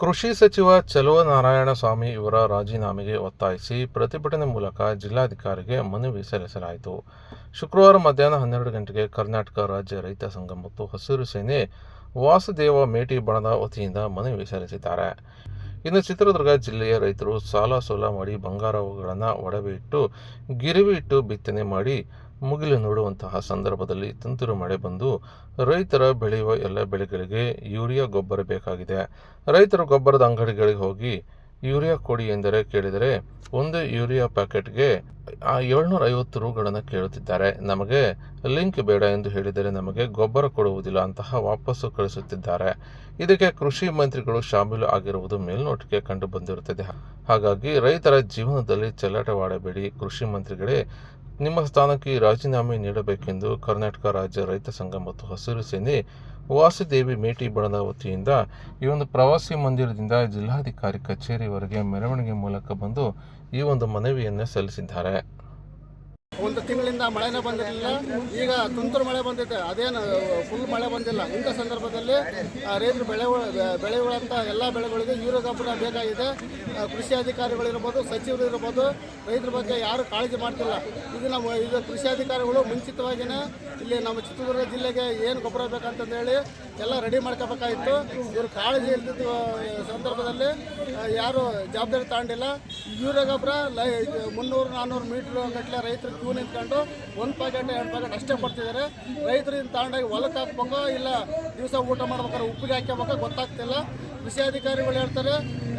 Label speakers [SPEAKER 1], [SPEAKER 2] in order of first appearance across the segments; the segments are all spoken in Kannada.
[SPEAKER 1] ಕೃಷಿ ಸಚಿವ ಸ್ವಾಮಿ ಇವರ ರಾಜೀನಾಮೆಗೆ ಒತ್ತಾಯಿಸಿ ಪ್ರತಿಭಟನೆ ಮೂಲಕ ಜಿಲ್ಲಾಧಿಕಾರಿಗೆ ಮನವಿ ಸಲ್ಲಿಸಲಾಯಿತು. ಶುಕ್ರವಾರ ಮಧ್ಯಾಹ್ನ ಹನ್ನೆರಡು ಗಂಟೆಗೆ ಕರ್ನಾಟಕ ರಾಜ್ಯ ರೈತ ಸಂಘ ಮತ್ತು ಹಸಿರು ಸೇನೆ ವಾಸುದೇವ ಮೇಟಿ ಬಣದ ವತಿಯಿಂದ ಮನವಿ ಸಲ್ಲಿಸಿದ್ದಾರೆ. ಇನ್ನು ಚಿತ್ರದುರ್ಗ ಜಿಲ್ಲೆಯ ರೈತರು ಸಾಲ ಸೋಲ ಮಾಡಿ ಬಂಗಾರಗಳನ್ನು ಒಡವೆ ಇಟ್ಟು, ಗಿರಿವಿ ಇಟ್ಟು ಬಿತ್ತನೆ ಮಾಡಿ ಮುಗಿಲು ನೋಡುವಂತಹ ಸಂದರ್ಭದಲ್ಲಿ ತುಂತುರು ಮಳೆ ಬಂದು ರೈತರ ಬೆಳೆಯುವ ಎಲ್ಲ ಬೆಳೆಗಳಿಗೆ ಯೂರಿಯಾ ಗೊಬ್ಬರ ಬೇಕಾಗಿದೆ. ರೈತರು ಗೊಬ್ಬರದ ಅಂಗಡಿಗಳಿಗೆ ಹೋಗಿ ಯೂರಿಯಾ ಕೊಡಿ ಎಂದರೆ ಕೇಳಿದರೆ ಒಂದು ಯೂರಿಯಾ ಪ್ಯಾಕೆಟ್ಗೆ ಏಳ್ನೂರ ಐವತ್ತು ರೂಗಳನ್ನು ಕೇಳುತ್ತಿದ್ದಾರೆ. ನಮಗೆ ಲಿಂಕ್ ಬೇಡ ಎಂದು ಹೇಳಿದರೆ ನಮಗೆ ಗೊಬ್ಬರ ಕೊಡುವುದಿಲ್ಲ ಅಂತಹ ವಾಪಸ್ಸು ಕಳಿಸುತ್ತಿದ್ದಾರೆ. ಇದಕ್ಕೆ ಕೃಷಿ ಮಂತ್ರಿಗಳು ಶಾಮೀಲು ಆಗಿರುವುದು ಮೇಲ್ನೋಟಕ್ಕೆ ಕಂಡು ಬಂದಿರುತ್ತದೆ ಹಾಗಾಗಿ ರೈತರ ಜೀವನದಲ್ಲಿ ಚೆಲ್ಲಾಟವಾಡಬೇಡಿ ಕೃಷಿ ಮಂತ್ರಿಗಳೇ ನಿಮ್ಮ ಸ್ಥಾನಕ್ಕೆ ರಾಜೀನಾಮೆ ನೀಡಬೇಕೆಂದು ಕರ್ನಾಟಕ ರಾಜ್ಯ ರೈತ ಸಂಘ ಮತ್ತು ಹಸಿರು ಸೇನೆ ವಾಸುದೇವಿ ಮೇಟಿ ಬಣದ ವತಿಯಿಂದ ಈ ಒಂದು ಪ್ರವಾಸಿ ಮಂದಿರದಿಂದ ಜಿಲ್ಲಾಧಿಕಾರಿ ಕಚೇರಿವರೆಗೆ ಮೆರವಣಿಗೆ ಮೂಲಕ ಬಂದು ಈ ಒಂದು ಮನವಿಯನ್ನು ಸಲ್ಲಿಸಿದ್ದಾರೆ.
[SPEAKER 2] ಒಂದು ತಿಂಗಳಿಂದ ಮಳೆನೇ ಬಂದಿರಲಿಲ್ಲ. ಈಗ ತುಂತುರು ಮಳೆ ಬಂದಿದೆ. ಅದೇನು ಫುಲ್ ಮಳೆ ಬಂದಿಲ್ಲ. ಇಂಥ ಸಂದರ್ಭದಲ್ಲಿ ರೈತರು ಬೆಳೆ ಬೆಳೆಯುವಂಥ ಎಲ್ಲ ಬೆಳೆಗಳಿಗೆ ಯೂರಿಯಾ ಗೊಬ್ಬರ ಬೇಕಾಗಿದೆ ಕೃಷಿ ಅಧಿಕಾರಿಗಳಿರ್ಬೋದು ಸಚಿವರು ಇರ್ಬೋದು, ರೈತರ ಬಗ್ಗೆ ಯಾರು ಕಾಳಜಿ ಮಾಡ್ತಿಲ್ಲ. ಇದು ನಮ್ಮ ಇದು ಕೃಷಿ ಅಧಿಕಾರಿಗಳು ಮುಂಚಿತವಾಗಿಯೇ ಇಲ್ಲಿ ನಮ್ಮ ಚಿತ್ರದುರ್ಗ ಜಿಲ್ಲೆಗೆ ಏನು ಗೊಬ್ಬರ ಬೇಕಂತಂದೇಳಿ ಎಲ್ಲ ರೆಡಿ ಮಾಡ್ಕೋಬೇಕಾಗಿತ್ತು. ಇವರು ಕಾಳಜಿ ಇಲ್ದಿದ್ದ ಸಂದರ್ಭದಲ್ಲಿ ಯಾರು ಜವಾಬ್ದಾರಿ ತಗೊಂಡಿಲ್ಲ. ಯೂರಿಯಾ ಗೊಬ್ಬರ ಲೈ, ಮುನ್ನೂರು ನಾನ್ನೂರು ಮೀಟ್ರ್ ಗಟ್ಟಲೆ ರೈತರು ಕ್ಯೂ ನಿಂತ್ಕೊಂಡು ಒಂದು ಪ್ಯಾಕೆಟ್ ಎರಡು ಪ್ಯಾಕೆಟ್ ಅಷ್ಟೇ ಕೊಡ್ತಿದ್ದಾರೆ ರೈತರು ಇನ್ನು ತಗೊಂಡೋಗಿ ಹೊಲಕ್ಕೆ ಹಾಕ್ಬೇಕೋ ಇಲ್ಲ ದಿವಸ ಊಟ ಮಾಡ್ಬೇಕಾದ್ರೆ ಉಪ್ಪಿಗೆ ಹಾಕ್ಯಬೇಕೋ ಗೊತ್ತಾಗ್ತಿಲ್ಲ. ಕೃಷಿ ಅಧಿಕಾರಿಗಳು ಹೇಳ್ತಾರೆ,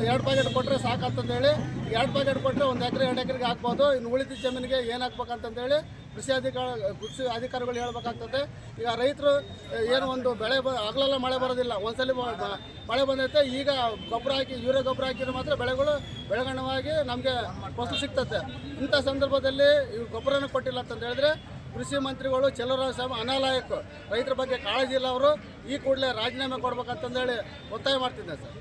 [SPEAKER 2] ಎರಡು ಪ್ಯಾಕೆಟ್ ಕೊಟ್ಟರೆ ಸಾಕಂತಂದೇಳಿ ಎರಡು ಪ್ಯಾಕೆಟ್ ಕೊಟ್ಟರೆ ಒಂದು ಎಕರೆ, ಎರಡು ಎಕರೆಗೆ ಹಾಕ್ಬೋದು. ಇನ್ನು ಉಳಿದ ಜಮೀನಿಗೆ ಏನು ಹಾಕ್ಬೇಕಂತಂದೇಳಿ ಕೃಷಿ ಅಧಿಕಾರ, ಕೃಷಿ ಅಧಿಕಾರಿಗಳು ಹೇಳ್ಬೇಕಾಗ್ತದೆ, ಈಗ ರೈತರು ಏನು ಒಂದು ಬೆಳೆ ಬ, ಆಗಲಲ್ಲ ಮಳೆ ಬರೋದಿಲ್ಲ, ಒಂದ್ಸಲಿ ಮಳೆ ಬಂದೈತೆ, ಈಗ ಗೊಬ್ಬರ ಹಾಕಿ, ಯೂರಿಯಾ ಗೊಬ್ಬರ ಹಾಕಿದ್ರೆ ಮಾತ್ರ ಬೆಳೆಗಳು ಬೆಳಗಣವಾಗಿ ನಮಗೆ ಫಸಲು ಸಿಗ್ತದೆ ಇಂಥ ಸಂದರ್ಭದಲ್ಲಿ ಇವ್ರು ಗೊಬ್ಬರನ ಕೊಟ್ಟಿಲ್ಲ ಅಂತ ಹೇಳಿದ್ರೆ ಕೃಷಿ ಮಂತ್ರಿಗಳು ಚಲರ ಸಾಮ ಅನಾಲಾಯಕ ರೈತರ ಬಗ್ಗೆ ಕಾಳಜಿ ಇಲ್ಲ ಅವರು, ಈ ಕೂಡಲೇ ರಾಜೀನಾಮೆ ಕೊಡ್ಬೇಕಂತಂದೇಳಿ ಒತ್ತಾಯ ಮಾಡ್ತಿದ್ದೆ ಸರ್.